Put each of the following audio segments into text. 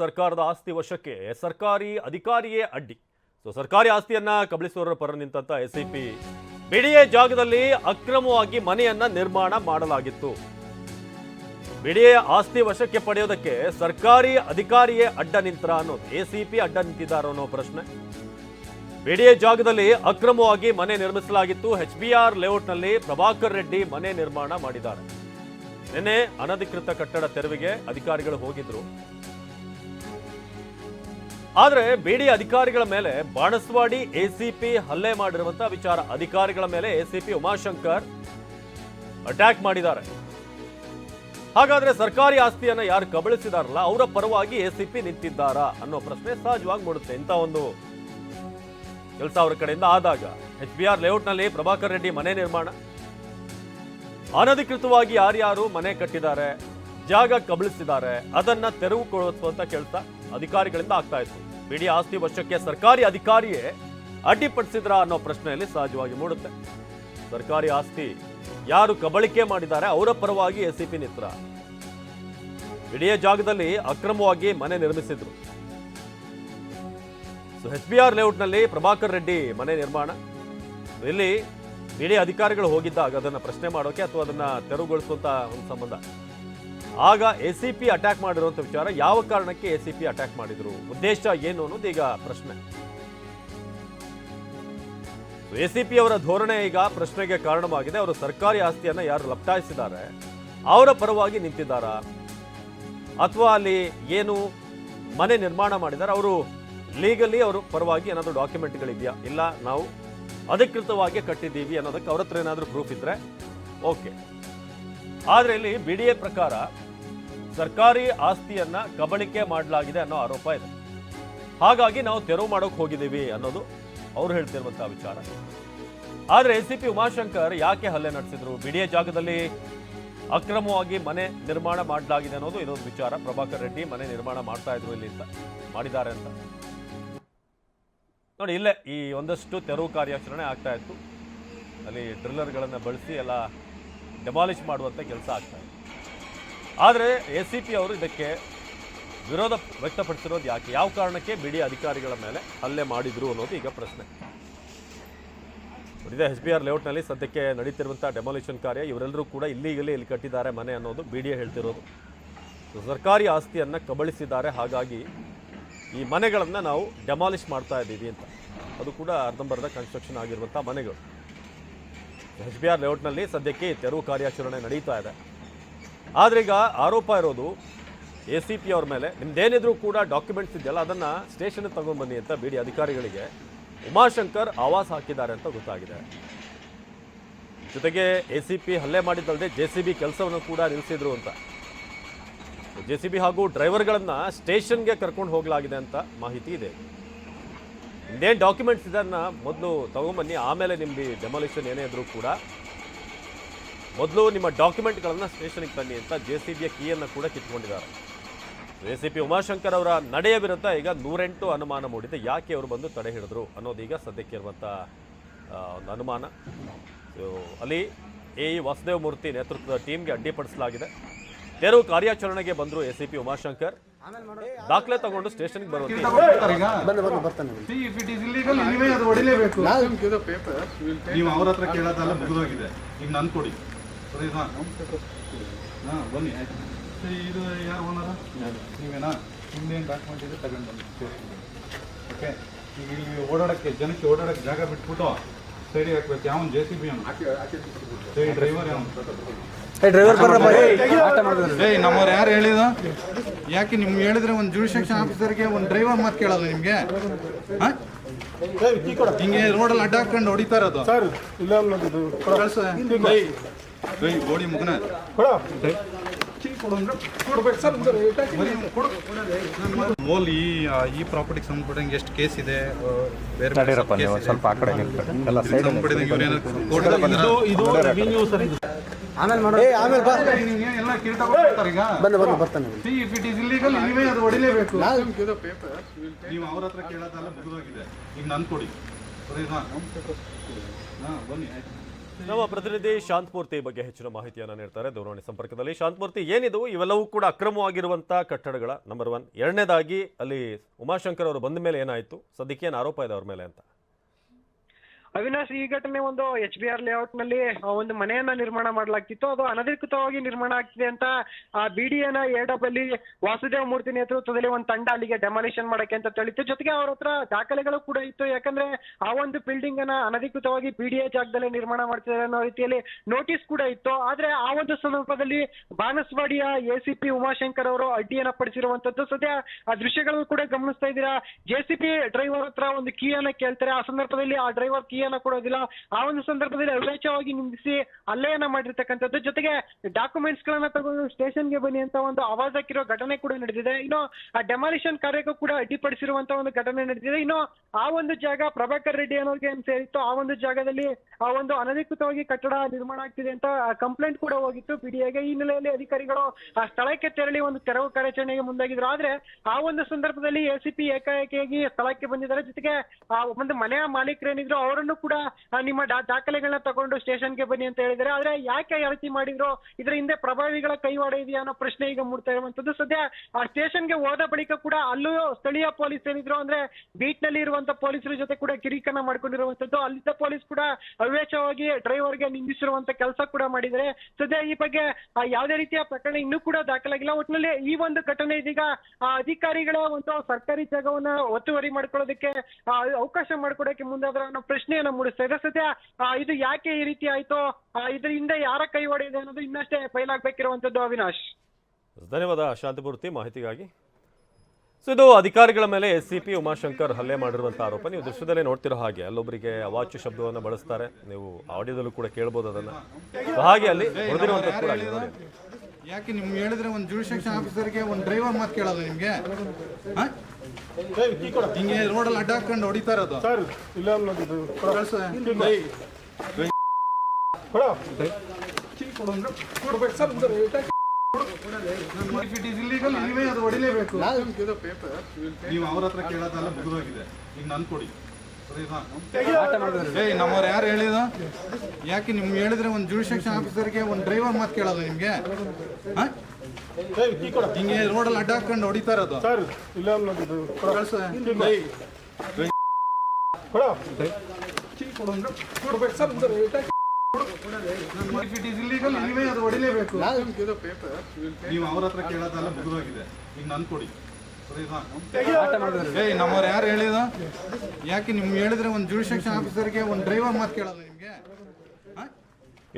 ಸರ್ಕಾರದ ಆಸ್ತಿ ವಶಕ್ಕೆ ಸರ್ಕಾರಿ ಅಧಿಕಾರಿಯೇ ಅಡ್ಡಿ. ಸೊ, ಸರ್ಕಾರಿ ಆಸ್ತಿಯನ್ನ ಕಬಳಿಸುವವರ ಪರ ನಿಂತ ಪಿ ಬಿಡಿಎ ಜಾಗದಲ್ಲಿ ಅಕ್ರಮವಾಗಿ ಮನೆಯನ್ನ ನಿರ್ಮಾಣ ಮಾಡಲಾಗಿತ್ತು. ಬಿಡಿಎ ಆಸ್ತಿ ವಶಕ್ಕೆ ಪಡೆಯೋದಕ್ಕೆ ಸರ್ಕಾರಿ ಅಧಿಕಾರಿಯೇ ಅಡ್ಡ ನಿಂತರ ಅನ್ನೋದು ಎಸಿಪಿ ಅಡ್ಡ ನಿಂತಿದ್ದಾರೋ ಅನ್ನೋ ಪ್ರಶ್ನೆ. ಬಿಡಿಎ ಜಾಗದಲ್ಲಿ ಅಕ್ರಮವಾಗಿ ಮನೆ ನಿರ್ಮಿಸಲಾಗಿತ್ತು. ಎಚ್ ಬಿ ಆರ್ ಲೇಔಟ್ನಲ್ಲಿ ಪ್ರಭಾಕರ್ ರೆಡ್ಡಿ ಮನೆ ನಿರ್ಮಾಣ ಮಾಡಿದ್ದಾರೆ. ನಿನ್ನೆ ಅನಧಿಕೃತ ಕಟ್ಟಡ ತೆರವಿಗೆ ಅಧಿಕಾರಿಗಳು ಹೋಗಿದ್ರು. ಆದ್ರೆ ಬಿಡಿ ಅಧಿಕಾರಿಗಳ ಮೇಲೆ ಬಾಣಸ್ವಾಡಿ ಎಸಿಪಿ ಹಲ್ಲೆ ಮಾಡಿರುವಂತಹ ವಿಚಾರ. ಅಧಿಕಾರಿಗಳ ಮೇಲೆ ಎಸಿಪಿ ಉಮಾಶಂಕರ್ ಅಟ್ಯಾಕ್ ಮಾಡಿದ್ದಾರೆ. ಹಾಗಾದ್ರೆ ಸರ್ಕಾರಿ ಆಸ್ತಿಯನ್ನ ಯಾರು ಕಬಳಿಸಿದಾರಲ್ಲ, ಅವರ ಪರವಾಗಿ ಎಸಿಪಿ ನಿಂತಿದ್ದಾರಾ ಅನ್ನೋ ಪ್ರಶ್ನೆ ಸಹಜವಾಗಿ ಮೂಡುತ್ತೆ. ಇಂಥ ಒಂದು ಕೆಲಸ ಅವರ ಕಡೆಯಿಂದ ಆದಾಗ ಎಚ್ ಬಿ ಆರ್ ಲೇಔಟ್ನಲ್ಲಿ ಪ್ರಭಾಕರ್ ರೆಡ್ಡಿ ಮನೆ ನಿರ್ಮಾಣ. ಅನಧಿಕೃತವಾಗಿ ಯಾರ್ಯಾರು ಮನೆ ಕಟ್ಟಿದ್ದಾರೆ ಜಾಗ ಕಬಳಿಸಿದ್ದಾರೆ ಅದನ್ನ ತೆರವುಗೊಳಿಸುವಂತ ಕೇಳ್ತಾ ಅಧಿಕಾರಿಗಳಿಂದ ಆಗ್ತಾ ಇತ್ತು. ಬಿಡಿ ಆಸ್ತಿ ವಶಕ್ಕೆ ಸರ್ಕಾರಿ ಅಧಿಕಾರಿಯೇ ಅಡ್ಡಿಪಡಿಸಿದ್ರ ಅನ್ನೋ ಪ್ರಶ್ನೆಯಲ್ಲಿ ಸಹಜವಾಗಿ ಮೂಡುತ್ತೆ. ಸರ್ಕಾರಿ ಆಸ್ತಿ ಯಾರು ಕಬಳಿಕೆ ಮಾಡಿದ್ದಾರೆ ಅವರ ಪರವಾಗಿ ಎಸಿಪಿ ನಿತ್ರ. ಇಡೀ ಜಾಗದಲ್ಲಿ ಅಕ್ರಮವಾಗಿ ಮನೆ ನಿರ್ಮಿಸಿದ್ರು. ಸೊ ಎಚ್ ಬಿ ಆರ್ ಲೇಔಟ್ನಲ್ಲಿ ಪ್ರಭಾಕರ್ ರೆಡ್ಡಿ ಮನೆ ನಿರ್ಮಾಣ. ಇಲ್ಲಿ ಇಡೀ ಅಧಿಕಾರಿಗಳು ಹೋಗಿದ್ದಾಗ ಅದನ್ನ ಪ್ರಶ್ನೆ ಮಾಡೋಕೆ ಅಥವಾ ಅದನ್ನ ತೆರವುಗೊಳಿಸುವಂತ ಒಂದು ಸಂಬಂಧ. ಆಗ ಎ ಸಿ ಪಿ ಅಟ್ಯಾಕ್ ಮಾಡಿರುವಂತ ವಿಚಾರ. ಯಾವ ಕಾರಣಕ್ಕೆ ಎ ಸಿ ಪಿ ಅಟ್ಯಾಕ್ ಮಾಡಿದ್ರು? ಉದ್ದೇಶ ಏನು ಅನ್ನೋದು ಈಗ ಪ್ರಶ್ನೆ. ಎ ಸಿ ಪಿ ಅವರ ಧೋರಣೆ ಈಗ ಪ್ರಶ್ನೆಗೆ ಕಾರಣವಾಗಿದೆ. ಅವರು ಸರ್ಕಾರಿ ಆಸ್ತಿಯನ್ನ ಯಾರು ಲಪ್ಟಾಯಿಸಿದ್ದಾರೆ? ಅವರ ಪರವಾಗಿ ನಿಂತಿದ್ದಾರಾ? ಅಥವಾ ಅಲ್ಲಿ ಏನು ಮನೆ ನಿರ್ಮಾಣ ಮಾಡಿದ್ದಾರೆ? ಅವರು ಲೀಗಲಿ ಅವರು ಪರವಾಗಿ ಏನಾದರೂ ಡಾಕ್ಯುಮೆಂಟ್ಗಳಿದೆಯಾ ಇಲ್ಲ, ನಾವು ಅಧಿಕೃತವಾಗಿ ಕಟ್ಟಿದ್ದೀವಿ ಅನ್ನೋದಕ್ಕೆ ಅವ್ರ ಹತ್ರ ಏನಾದರೂ ಪ್ರೂಫ್ ಇದ್ರೆ ಓಕೆ ಆದ್ರೆ ಇಲ್ಲಿ ಬಿ ಡಿ ಎ ಪ್ರಕಾರ ಸರ್ಕಾರಿ ಆಸ್ತಿಯನ್ನ ಕಬಳಿಕೆ ಮಾಡಲಾಗಿದೆ ಅನ್ನೋ ಆರೋಪ ಇದೆ. ಹಾಗಾಗಿ ನಾವು ತೆರವು ಮಾಡೋಕೆ ಹೋಗಿದ್ದೀವಿ ಅನ್ನೋದು ಅವ್ರು ಹೇಳ್ತಿರುವಂತಹ ವಿಚಾರ. ಆದರೆ ಎಸ್ ಸಿ ಪಿ ಉಮಾಶಂಕರ್ ಯಾಕೆ ಹಲ್ಲೆ ನಡೆಸಿದ್ರು? ಬಿಡಿಎ ಜಾಗದಲ್ಲಿ ಅಕ್ರಮವಾಗಿ ಮನೆ ನಿರ್ಮಾಣ ಮಾಡಲಾಗಿದೆ ಅನ್ನೋದು ಇನ್ನೊಂದು ವಿಚಾರ. ಪ್ರಭಾಕರ್ ರೆಡ್ಡಿ ಮನೆ ನಿರ್ಮಾಣ ಮಾಡ್ತಾ ಇದ್ರು ಇಲ್ಲಿ ಅಂತ ಮಾಡಿದ್ದಾರೆ ಅಂತ. ನೋಡಿ, ಇಲ್ಲೇ ಈ ಒಂದಷ್ಟು ತೆರವು ಕಾರ್ಯಾಚರಣೆ ಆಗ್ತಾ ಇತ್ತು. ಅಲ್ಲಿ ಡ್ರಿಲ್ಲರ್ಗಳನ್ನು ಬಳಸಿ ಎಲ್ಲ ಡೆಮಾಲಿಷ್ ಮಾಡುವಂಥ ಕೆಲಸ ಆಗ್ತಾ ಇದೆ. ಆದರೆ ಎ ಸಿ ಪಿ ಅವರು ಇದಕ್ಕೆ ವಿರೋಧ ವ್ಯಕ್ತಪಡಿಸಿರೋದು ಯಾಕೆ? ಯಾವ ಕಾರಣಕ್ಕೆ ಬಿಡಿ ಅಧಿಕಾರಿಗಳ ಮೇಲೆ ಹಲ್ಲೆ ಮಾಡಿದ್ರು ಅನ್ನೋದು ಈಗ ಪ್ರಶ್ನೆ. ಇದೇ ಎಸ್ ಬಿ ಆರ್ ಲೇಔಟ್ನಲ್ಲಿ ಸದ್ಯಕ್ಕೆ ನಡೀತಿರುವಂಥ ಡೆಮಾಲಿಷನ್ ಕಾರ್ಯ ಇವರೆಲ್ಲರೂ ಕೂಡ ಇಲ್ಲಿಗಲೇ ಇಲ್ಲಿ ಕಟ್ಟಿದ್ದಾರೆ ಮನೆ ಅನ್ನೋದು ಬಿ ಡಿ ಎ ಹೇಳ್ತಿರೋದು. ಸರ್ಕಾರಿ ಆಸ್ತಿಯನ್ನು ಕಬಳಿಸಿದ್ದಾರೆ. ಹಾಗಾಗಿ ಈ ಮನೆಗಳನ್ನು ನಾವು ಡೆಮಾಲಿಷ್ ಮಾಡ್ತಾ ಇದ್ದೀವಿ ಅಂತ. ಅದು ಕೂಡ ಅರ್ಧಂಬರ್ಧ ಕನ್ಸ್ಟ್ರಕ್ಷನ್ ಆಗಿರುವಂಥ ಮನೆಗಳು. ಎಚ್ ಬಿ ಆರ್ ಲೇಔಟ್ನಲ್ಲಿ ಸದ್ಯಕ್ಕೆ ತೆರವು ಕಾರ್ಯಾಚರಣೆ ನಡೀತಾ ಇದೆ. ಆದರೆ ಈಗ ಆರೋಪ ಇರೋದು ಎ ಸಿ ಪಿ ಅವ್ರ ಮೇಲೆ. ನಿಮ್ದೇನಿದ್ರು ಕೂಡ ಡಾಕ್ಯುಮೆಂಟ್ಸ್ ಇದೆಯಲ್ಲ, ಅದನ್ನು ಸ್ಟೇಷನ್ಗೆ ತಗೊಂಡ್ಬನ್ನಿ ಅಂತ ಬಿಡಿ ಅಧಿಕಾರಿಗಳಿಗೆ. ಉಮಾಶಂಕರ್ ಆವಾಸ್ ಹಾಕಿದ್ದಾರೆ ಅಂತ ಗೊತ್ತಾಗಿದೆ. ಜೊತೆಗೆ ಎ ಸಿ ಪಿ ಹಲ್ಲೆ ಮಾಡಿದ್ದಲ್ಲದೆ ಜೆ ಸಿ ಬಿ ಕೆಲಸವನ್ನು ಕೂಡ ನಿಲ್ಲಿಸಿದ್ರು ಅಂತ. ಜೆ ಸಿ ಬಿ ಹಾಗೂ ಡ್ರೈವರ್ಗಳನ್ನು ಸ್ಟೇಷನ್ಗೆ ಕರ್ಕೊಂಡು ಹೋಗಲಾಗಿದೆ ಅಂತ ಮಾಹಿತಿ ಇದೆ. ನಿಮ್ದೇನು ಡಾಕ್ಯುಮೆಂಟ್ಸ್ ಇದನ್ನ ಮೊದಲು ತಗೊಂಬನ್ನಿ, ಆಮೇಲೆ ನಿಮಗೆ ಡೆಮಾಲಿಷನ್ ಏನೇ ಇದ್ರೂ ಕೂಡ. ಮೊದಲು ನಿಮ್ಮ ಡಾಕ್ಯುಮೆಂಟ್ಗಳನ್ನು ಸ್ಟೇಷನ್ಗೆ ತನ್ನಿ ಅಂತ ಜೆ ಸಿ ಬಿಯ ಕೀಯನ್ನು ಕೂಡ ಕಿತ್ಕೊಂಡಿದ್ದಾರೆ. ಎ ಸಿ ಪಿ ಉಮಾಶಂಕರ್ ಅವರ ನಡೆಯ ವಿರುದ್ಧ ಈಗ ನೂರೆಂಟು ಅನುಮಾನ ಮೂಡಿದೆ. ಯಾಕೆ ಅವರು ಬಂದು ತಡೆ ಹಿಡಿದ್ರು ಅನ್ನೋದೀಗ ಸದ್ಯಕ್ಕೆ ಇರುವಂಥ ಒಂದು ಅನುಮಾನ. ಅಲ್ಲಿ ಎ ಇ ವಾಸುದೇವ ಮೂರ್ತಿ ನೇತೃತ್ವದ ಟೀಮ್ಗೆ ಅಡ್ಡಿಪಡಿಸಲಾಗಿದೆ. ತೆರವು ಕಾರ್ಯಾಚರಣೆಗೆ ಬಂದರು ಎ ಸಿ ಪಿ ಉಮಾಶಂಕರ್. ದಾಖಲೆ ತಗೊಂಡು ಸ್ಟೇಷನ್ಗೆ ಬನ್ನಿ ಓಕೆ? ಈಗ ಇಲ್ಲಿ ಓಡಾಡಕ್ಕೆ ಜನಕ್ಕೆ ಓಡಾಡಕ್ಕೆ ಜಾಗ ಬಿಟ್ಬಿಟ್ಟು ಸೈಡಿಗೆ ಹಾಕ್ಬೇಕು. ಯಾವ ಜೆ ಸಿ ಬಿ ಅವನು. ಸರಿ ಡ್ರೈವರ್ ಅವನು ಡ್ರೈವರ್ ಏಯ್ ನಮ್ಮವ್ರು ಯಾರು ಹೇಳಿದ ಯಾಕೆ ನಿಮ್ಗೆ ಹೇಳಿದ್ರೆ ಒಂದು ಜುಡಿಷನ್ ಆಫೀಸರ್ಗೆ ಒಂದು ಡ್ರೈವರ್ ಮಾತು ಕೇಳಲ್ಲ ನಿಮಗೆ? ಹಿಂಗೆ ರೋಡಲ್ಲಿ ಅಡ್ಡ ಹಾಕೊಂಡು ಹೊಡಿತಾ ಇರೋದು. ಕಳ್ಸ. ಏಯ್ ಏಯ್ ಗೋಡಿ ಮುಗನ. ಕೊಡ್ಬೇಕು ಸರ್ ಮೋಲ್ ಈ ಪ್ರಾಪರ್ಟಿ ಈ ಪ್ರಾಪರ್ಟಿಗೆ ಸಂಬಂಧಪಟ್ಟಂಗೆ ಎಷ್ಟು ಕೇಸ್ ಇದೆ? ಆ, ಬೇರೆ ಬೇರೆ case ಇದೆ. ಸ್ವಲ್ಪ ಆ ಕಡೆ ನಿಲ್ತಾರೆ ಎಲ್ಲ court ಅಲ್ಲಿ ಇದು ರೆವಿನ್ಯೂ ಸರ್ ಇದು. ಆಮೇಲೆ ಮಾಡೋ ಆಮೇಲೆ ಬಾ. ಬಂದು ಬಂದು ಬರ್ತಾನೆ ನೀವು ಅವ್ರ ಹತ್ರ ಕೇಳೋದೆಲ್ಲ ಈಗ ನನ್ ಕೊಡಿ. ಬನ್ನಿ. ನಮ್ಮ ಪ್ರತಿನಿಧಿ ಶಾಂತಮೂರ್ತಿ ಬಗ್ಗೆ ಹೆಚ್ಚಿನ ಮಾಹಿತಿಯನ್ನು ನೀಡ್ತಾರೆ. ದೂರವಾಣಿ ಸಂಪರ್ಕದಲ್ಲಿ ಶಾಂತಮೂರ್ತಿ ಏನಿದು ಇವೆಲ್ಲವೂ ಕೂಡ ಅಕ್ರಮವಾಗಿರುವಂಥ ಕಟ್ಟಡಗಳ ನಂಬರ್ ಒನ್ ಎರಡನೇದಾಗಿ ಅಲ್ಲಿ ಉಮಾಶಂಕರ್ ಅವರು ಬಂದ ಮೇಲೆ ಏನಾಯಿತು? ಸದ್ಯಕ್ಕೆ ಏನು ಆರೋಪ ಇದೆ ಅವ್ರ ಮೇಲೆ ಅಂತ? ಅವಿನಾಶ್, ಈ ಘಟನೆ ಒಂದು ಎಚ್ ಬಿ ಆರ್ ಲೇಔಟ್ನಲ್ಲಿ ಒಂದು ಮನೆಯನ್ನ ನಿರ್ಮಾಣ ಮಾಡಲಾಗ್ತಿತ್ತು. ಅದು ಅನಧಿಕೃತವಾಗಿ ನಿರ್ಮಾಣ ಆಗ್ತಿದೆ ಅಂತ, ಆ ಬಿಡಿಎನ ಅಲ್ಲಿ ವಾಸುದೇವ ಮೂರ್ತಿ ನೇತೃತ್ವದಲ್ಲಿ ಒಂದು ತಂಡ ಅಲ್ಲಿಗೆ ಡೆಮಾಲಿಷನ್ ಮಾಡಕ್ಕೆ ಅಂತ ತಿಳಿತು ಜೊತೆಗೆ ಅವ್ರ ಹತ್ರ ದಾಖಲೆಗಳು ಕೂಡ ಇತ್ತು. ಯಾಕಂದ್ರೆ, ಆ ಒಂದು ಬಿಲ್ಡಿಂಗ್ ಅನ್ನ ಅನಧಿಕೃತವಾಗಿ ಬಿಡಿಎ ಜಾಗದಲ್ಲಿ ನಿರ್ಮಾಣ ಮಾಡ್ತಿದ್ದಾರೆ ಅನ್ನೋ ರೀತಿಯಲ್ಲಿ ನೋಟಿಸ್ ಕೂಡ ಇತ್ತು. ಆದ್ರೆ, ಆ ಒಂದು ಸಂದರ್ಭದಲ್ಲಿ ಬಾನಸವಾಡಿಯ ಎಸಿಪಿ ಉಮಾಶಂಕರ್ ಅವರು ಅಡ್ಡಿಯನ್ನ ಪಡಿಸಿರುವಂತದ್ದು. ಸದ್ಯ ಆ ದೃಶ್ಯಗಳನ್ನು ಕೂಡ ಗಮನಿಸ್ತಾ ಇದ್ದೀರಾ? ಜೆಸಿಪಿ ಡ್ರೈವರ್ ಹತ್ರ ಒಂದು ಕೀಯನ್ನ ಕೇಳ್ತಾರೆ. ಆ ಸಂದರ್ಭದಲ್ಲಿ ಆ ಡ್ರೈವರ್ ಕೀಯನ್ನ ಕೊಡೋದಿಲ್ಲ ಆ ಒಂದು ಸಂದರ್ಭದಲ್ಲಿ ಅವೇಚವಾಗಿ ನಿಂದಿಸಿ ಅಲ್ಲೇನ ಮಾಡಿರ್ತಕ್ಕಂಥದ್ದು. ಜೊತೆಗೆ ಡಾಕ್ಯುಮೆಂಟ್ಸ್ ಗಳನ್ನ ತಗೊಂಡು ಸ್ಟೇಷನ್ಗೆ ಬನ್ನಿ ಅಂತ ಒಂದು ಆವಾಜ್ ಹಾಕಿರೋ ಘಟನೆ ಕೂಡ ನಡೆದಿದೆ. ಇನ್ನು ಆ ಡೆಮಾಲಿಷನ್ ಕಾರ್ಯಕ್ಕೂ ಕೂಡ ಅಡ್ಡಿಪಡಿಸಿರುವಂತ ಒಂದು ಘಟನೆ ನಡೆದಿದೆ. ಇನ್ನು ಆ ಒಂದು ಜಾಗ ಪ್ರಭಾಕರ್ ರೆಡ್ಡಿ ಅನ್ನೋರಿಗೆ ಸೇರಿತ್ತು ಆ ಒಂದು ಜಾಗದಲ್ಲಿ ಆ ಒಂದು ಅನಧಿಕೃತವಾಗಿ ಕಟ್ಟಡ ನಿರ್ಮಾಣ ಆಗ್ತಿದೆ ಅಂತ ಕಂಪ್ಲೇಂಟ್ ಕೂಡ ಹೋಗಿತ್ತು ಪಿಡಿಎಗೆ ಈ ಹಿನ್ನೆಲೆಯಲ್ಲಿ ಅಧಿಕಾರಿಗಳು ಆ ಸ್ಥಳಕ್ಕೆ ತೆರಳಿ ಒಂದು ತೆರವು ಕಾರ್ಯಾಚರಣೆಗೆ ಮುಂದಾಗಿದ್ರು. ಆದ್ರೆ ಆ ಒಂದು ಸಂದರ್ಭದಲ್ಲಿ ಎಸಿಪಿ ಏಕಾಏಕಿಯಾಗಿ ಸ್ಥಳಕ್ಕೆ ಬಂದಿದ್ದಾರೆ. ಜೊತೆಗೆ ಆ ಒಂದು ಮನೆಯ ಮಾಲೀಕರೇನಿದ್ರು, ಅವರನ್ನು ಕೂಡ ನಿಮ್ಮ ದಾಖಲೆಗಳನ್ನ ತಗೊಂಡು ಸ್ಟೇಷನ್ಗೆ ಬನ್ನಿ ಅಂತ ಹೇಳಿದ್ದಾರೆ. ಆದ್ರೆ ಯಾಕೆ ಅಳತಿ ಮಾಡಿದ್ರು? ಇದರ ಹಿಂದೆ ಪ್ರಭಾವಿಗಳ ಕೈವಾಡ ಇದೆಯಾ ಅನ್ನೋ ಪ್ರಶ್ನೆ ಈಗ ಮೂಡ್ತಾ ಇರುವಂತದ್ದು ಸದ್ಯ, ಆ, ಸ್ಟೇಷನ್ಗೆ ಹೋದ ಬಳಿಕ ಕೂಡ ಅಲ್ಲೂ ಸ್ಥಳೀಯ ಪೊಲೀಸ್ ಏನಿದ್ರು ಅಂದ್ರೆ ಬೀಟ್ನಲ್ಲಿ ಇರುವಂತ ಪೊಲೀಸರ ಜೊತೆ ಕೂಡ ಕಿರಿಕನ ಮಾಡ್ಕೊಂಡಿರುವಂತದ್ದು ಅಲ್ಲಿದ್ದ ಪೊಲೀಸ್ ಕೂಡ ಅವೇಚವಾಗಿ ಡ್ರೈವರ್ಗೆ ನಿಂದಿಸಿರುವಂತ ಕೆಲಸ ಕೂಡ ಮಾಡಿದರೆ ಸದ್ಯ ಈ ಬಗ್ಗೆ ಯಾವುದೇ ರೀತಿಯ ಪ್ರಕರಣ ಇನ್ನೂ ಕೂಡ ದಾಖಲಾಗಿಲ್ಲ. ಒಟ್ಟಿನಲ್ಲಿ ಈ ಒಂದು ಘಟನೆ ಇದೀಗ ಅಧಿಕಾರಿಗಳ ಒಂದು ಸರ್ಕಾರಿ ಜಾಗವನ್ನ ಒತ್ತುವರಿ ಮಾಡ್ಕೊಳ್ಳೋದಕ್ಕೆ ಅವಕಾಶ ಮಾಡ್ಕೊಡಕ್ಕೆ ಮುಂದಾದ್ರ ಅನ್ನೋ ಪ್ರಶ್ನೆಯನ್ನ ಮೂಡಿಸ್ತಾ ಇದೆ. ಸದ್ಯ ಇದು ಯಾಕೆ ಈ ರೀತಿ ಆಯ್ತು? ಇದ್ರ ಹಿಂದೆ ಯಾರ ಕೈ ಇದೆ ಅನ್ನೋದು ಇನ್ನಷ್ಟೇ ಫೈಲ್ ಆಗ್ಬೇಕಿರುವಂತದ್ದು ಅವಿನಾಶ್. ಧನ್ಯವಾದ ಶಾಂತಿಪೂರ್ತಿ ಮಾಹಿತಿಗಾಗಿ. ಸೊ ಇದು ಅಧಿಕಾರಿಗಳ ಮೇಲೆ ಎಸ್ ಸಿ ಪಿ ಉಮಾಶಂಕರ್ ಹಲ್ಲೆ ಮಾಡಿರುವಂಥ ಆರೋಪ. ನೀವು ದೃಶ್ಯದಲ್ಲೇ ನೋಡ್ತಿರೋ ಹಾಗೆ ಅಲ್ಲೊಬ್ಬರಿಗೆ ಅವಾಚ್ಯ ಶಬ್ದವನ್ನು ಬಳಸ್ತಾರೆ. ನೀವು ಆಡಿಯೋದಲ್ಲೂ ಕೂಡ ಕೇಳ್ಬೋದು ಅದನ್ನು. ಹಾಗೆ ಅಲ್ಲಿ ಹೊಡೆದಿರುವಂಥದ್ದು ಕೂಡ ಆಗಿದೆ. ನೋಡಿ. ಯಾಕೆ ನಿಮ್ಗೆ ಹೇಳಿದ್ರೆ ಒಂದು ಜುಡಿಷಿಯಲ್ ಆಫೀಸರ್ಗೆ ಒಂದು ಡ್ರೈವರ್ ಮಾತು ಕೇಳೋದು ನಿಮಗೆ? ಹಾ? ಹಿಂಗೆ ರೋಡಲ್ಲಿ ಅಡ್ಡ ಹಾಕೊಂಡು ಹೊಡಿತಾ ಇರೋದು. ಸರ್ ಇಲ್ಲ ಕೊಡ್ಬೇಕು ನೀವೇ ಅದು ಹೊಡಿಲೇಬೇಕು. ನೀವು ಅವ್ರ ಹತ್ರ ಕೇಳೋದೆಲ್ಲ ಮುಗಿದೋಗಿದೆ. ಈಗ ನನ್ ಕೊಡಿ. ನಮ್ಮವ್ರು ಯಾರು ಹೇಳಿದ ಯಾಕೆ ನಿಮ್ಗೆ ಹೇಳಿದ್ರೆ ಒಂದು ಜುಡಿಷಿಯಲ್ ಆಫೀಸರ್ಗೆ ಒಂದು ಡ್ರೈವರ್ ಮಾತು ಕೇಳೋದು ನಿಮ್ಗೆ? ಹಾ? ಹಿಂಗೆ ರೋಡಲ್ಲಿ ಅಡ್ಡ ಹಾಕೊಂಡು ಹೊಡಿತಾ ಇರೋದು. ಸರ್ ಇಲ್ಲ ಕಳ್ಸು. ಅದು ಹೊಡಿಲೇಬೇಕು ನೀವು ಅವ್ರ ಹತ್ರ ಕೇಳೋದೆಲ್ಲ ಮುಗಿದೋಗಿದೆ. ಈಗ ನನ್ ಕೊಡಿ. ಏಯ್ ನಮ್ಮವ್ರು ಯಾರು ಹೇಳಿದ ಯಾಕೆ ನಿಮ್ಗೆ ಹೇಳಿದ್ರೆ ಒಂದು ಜುಡಿಷಿಯಲ್ ಆಫೀಸರ್ಗೆ ಒಂದು ಡ್ರೈವರ್ ಮಾತು ಕೇಳೋದು ನಿಮ್ಗೆ?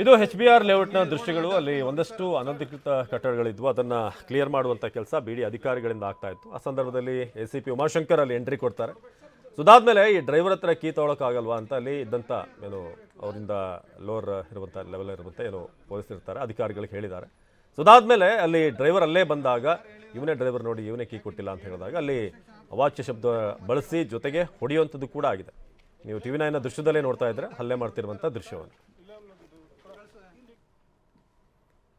ಇದು ಎಚ್ ಬಿ ಆರ್ ಲೇಔಟ್ನ ದೃಶ್ಯಗಳು. ಅಲ್ಲಿ ಒಂದಷ್ಟು ಅನಧಿಕೃತ ಕಟ್ಟಡಗಳಿದ್ವು. ಅದನ್ನು ಕ್ಲಿಯರ್ ಮಾಡುವಂಥ ಕೆಲಸ ಬಿ ಡಿ ಅಧಿಕಾರಿಗಳಿಂದ ಆಗ್ತಾ ಇತ್ತು. ಆ ಸಂದರ್ಭದಲ್ಲಿ ಎ ಸಿ ಪಿ ಉಮಾಶಂಕರ್ ಅಲ್ಲಿ ಎಂಟ್ರಿ ಕೊಡ್ತಾರೆ. ಸೊ ಅದಾದಮೇಲೆ ಈ ಡ್ರೈವರ್ ಹತ್ರ ಕೀ ತೊಗೊಳಕ್ಕಾಗಲ್ವಾ ಅಂತ ಅಲ್ಲಿ ಇದ್ದಂಥ ಏನು ಅವರಿಂದ ಲೋರ್ ಇರುವಂಥ ಲೆವೆಲ್ ಇರುವಂಥ ಏನು ಪೊಲೀಸ್ ಇರ್ತಾರೆ. ಅಧಿಕಾರಿಗಳಿಗೆ ಹೇಳಿದ್ದಾರೆ. ಸೊ ಅದಾದ್ಮೇಲೆ ಅಲ್ಲಿ ಡ್ರೈವರ್ ಅಲ್ಲೇ ಬಂದಾಗ ಇವನೇ ಡ್ರೈವರ್ ನೋಡಿ ಇವನೇ ಕೀ ಕೊಟ್ಟಿಲ್ಲ ಅಂತ ಹೇಳಿದಾಗ ಅಲ್ಲಿ ಅವಾಚ್ಯ ಶಬ್ದ ಬಳಸಿ ಜೊತೆಗೆ ಹೊಡೆಯುವಂಥದ್ದು ಕೂಡ ಆಗಿದೆ. ನೀವು ಟಿ ವಿ ನೈನ್ನ ದೃಶ್ಯದಲ್ಲೇ ನೋಡ್ತಾ ಇದ್ರೆ ಹಲ್ಲೆ ಮಾಡ್ತಿರುವಂಥ ದೃಶ್ಯವನ್ನು.